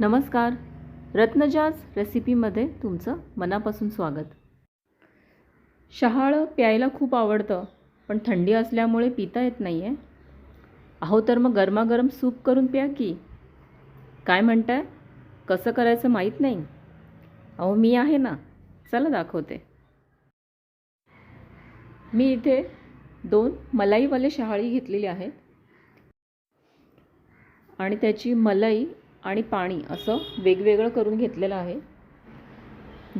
नमस्कार. रत्नजाज रेसिपीमध्ये तुमचं मनापासून स्वागत. शहाळं प्यायला खूप आवडतं पण थंडी असल्यामुळे पिता येत नाही आहे अहो तर मग गरमागरम सूप करून प्या की? काय म्हणताय? कसं करायचं माहीत नाही. अहो मी आहे ना. चला दाखवते. मी इथे दोन मलाईवाले शहाळी घेतलेली आहेत. आणि त्याची मलाई आणि पाणी असं वेगवेगळं करून घेतलेलं आहे.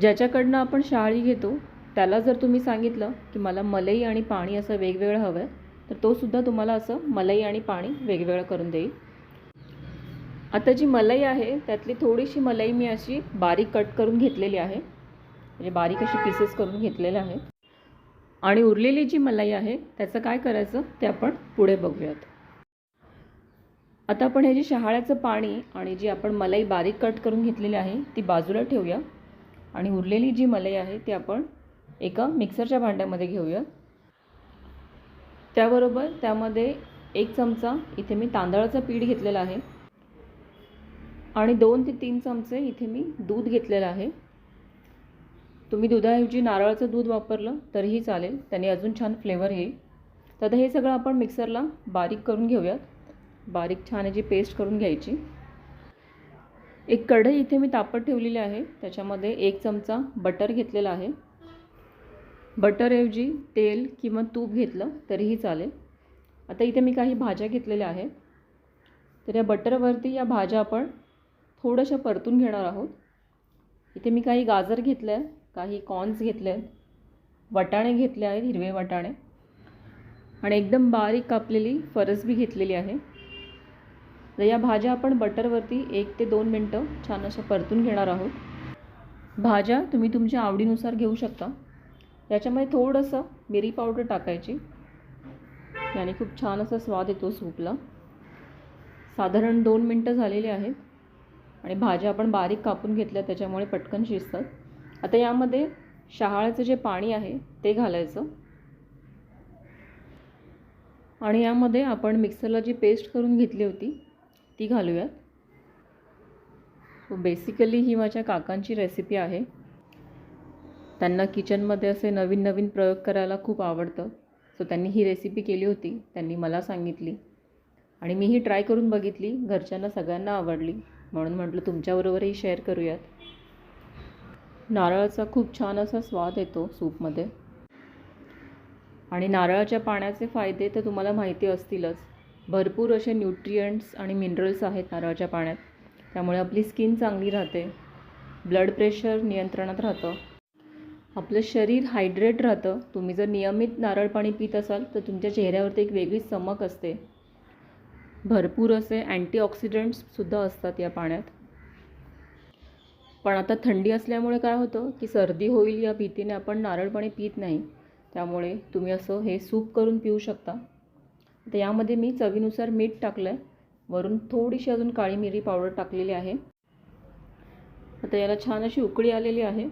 ज्याच्याकडनं आपण शहाळी घेतो त्याला जर तुम्ही सांगितलं की मला मलई आणि पाणी असं वेगवेगळं हवं आहे तर तोसुद्धा तुम्हाला असं मलई आणि पाणी वेगवेगळं करून देईल. आता जी मलाई आहे त्यातली थोडीशी मलाई मी अशी बारीक कट करून घेतलेली आहे. म्हणजे बारीक अशी पीसेस करून घेतलेले आहेत. आणि उरलेली जी मलाई आहे त्याचं काय करायचं ते आपण पुढे बघूयात. आता आपण हे जे शहाळ्याचं पाणी आणि जी आपण मलाई बारीक कट करून घेतलेली आहे ती बाजूला ठेवूया. आणि उरलेली जी मलाई आहे ती आपण एका मिक्सरच्या भांड्यामध्ये घेऊया. त्याबरोबर त्यामध्ये एक चमचा इथे मी तांदळाचं पीठ घेतलेलं आहे. आणि दोन ते तीन चमचे इथे मी दूध घेतलेलं आहे. तुम्ही दुधाऐवजी नारळाचं दूध वापरलं तरीही चालेल. त्याने अजून छान फ्लेवर येईल. तर हे सगळं आपण मिक्सरला बारीक करून घेऊयात. बारीक छान याची पेस्ट करून घ्यायची. एक कढई इथे मी तापत ठेवलेली आहे. त्याच्यामध्ये एक चमचा बटर घेतलेला आहे. बटरऐवजी तेल किंवा तूप घेतलं तरीही चालेल. आता इथे मी काही भाज्या घेतलेल्या आहेत. तर या बटरवरती या भाज्या आपण थोड्याशा परतून घेणार आहोत. इथे मी काही गाजर घेतलं आहे काही कॉर्न्स घेतले आहेत वाटाणे घेतले आहेत हिरवे वाटाणे. आणि एकदम बारीक कापलेली फरसबी घेतलेली आहे. तर या भाज्या आपण बटरवरती एक ते दोन मिनटं छान असं परतून घेणार आहोत. भाज्या तुम्ही तुमच्या आवडीनुसार घेऊ शकता. याच्यामध्ये थोडंसं मिरी पावडर टाकायची. याने खूप छान असा स्वाद येतो सूपला. साधारण दोन मिनटं झालेली आहेत. आणि भाज्या आपण बारीक कापून घेतल्या त्याच्यामुळे पटकन शिजतात. आता यामध्ये शहाळ्याचं जे पाणी आहे ते घालायचं. आणि यामध्ये आपण मिक्सरला जी पेस्ट करून घेतली होती ती घालूयात. सो बेसिकली ही माझ्या काकांची रेसिपी आहे. त्यांना किचनमध्ये असे नवीन नवीन प्रयोग करायला खूप आवडतं. सो त्यांनी ही रेसिपी केली होती. त्यांनी मला सांगितली. आणि मीही ट्राय करून बघितली. घरच्यांना सगळ्यांना आवडली. म्हणून म्हटलं तुमच्याबरोबरही शेअर करूयात. नारळाचा खूप छान असा स्वाद येतो सूपमध्ये आणि नारळाच्या पाण्याचे फायदे तर तुम्हाला माहिती असतीलच. भरपूर असे न्यूट्रियंट्स आणि मिनरल्स आहेत नारळाच्या पाण्यात. त्यामुळे आपली स्किन चांगली राहते. ब्लड प्रेशर नियंत्रणात राहतं. आपलं शरीर हायड्रेट राहतं. तुम्ही जर नियमित नारळ पाणी पित असाल तर तुमच्या चेहऱ्यावरती एक वेगळीच चमक असते. भरपूर असे अँटीऑक्सिडंट्ससुद्धा असतात या पाण्यात. पण आता थंडी असल्यामुळे काय होतं की सर्दी होईल या भीतीने आपण नारळ पाणी पित नाही. त्यामुळे तुम्ही असं हे सूप करून पिऊ शकता. तर यामध्ये मी चवीनुसार मीठ टाकलं आहे वरून थोडीशी अजून काळी मिरी पावडर टाकलेली आहे. आता याला छान अशी उकळी आलेली आहे.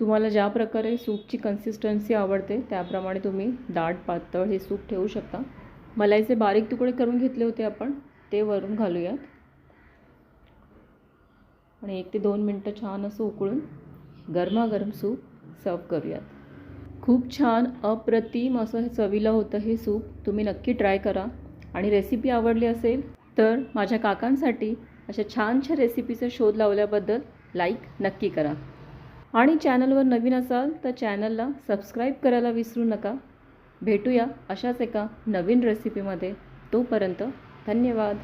तुम्हाला ज्या प्रकारे सूपची कन्सिस्टन्सी आवडते त्याप्रमाणे तुम्ही दाट पातळ हे सूप ठेवू शकता. मलाईचे बारीक तुकडे करून घेतले होते आपण ते वरून घालूयात. आणि एक ते दोन मिनटं छान असं उकळून गरमागरम सूप सर्व करूयात. खूप छान अप्रतिम असं हे चवीला होतं हे सूप. तुम्ही नक्की ट्राय करा. आणि रेसिपी आवडली असेल तर माझ्या काकांसाठी अशा छानशा रेसिपीचा शोध लावल्याबद्दल लाईक नक्की करा. आणि चॅनलवर नवीन असाल तर चॅनलला सबस्क्राईब करायला विसरू नका. भेटूया अशाच एका नवीन रेसिपीमध्ये तोपर्यंत धन्यवाद.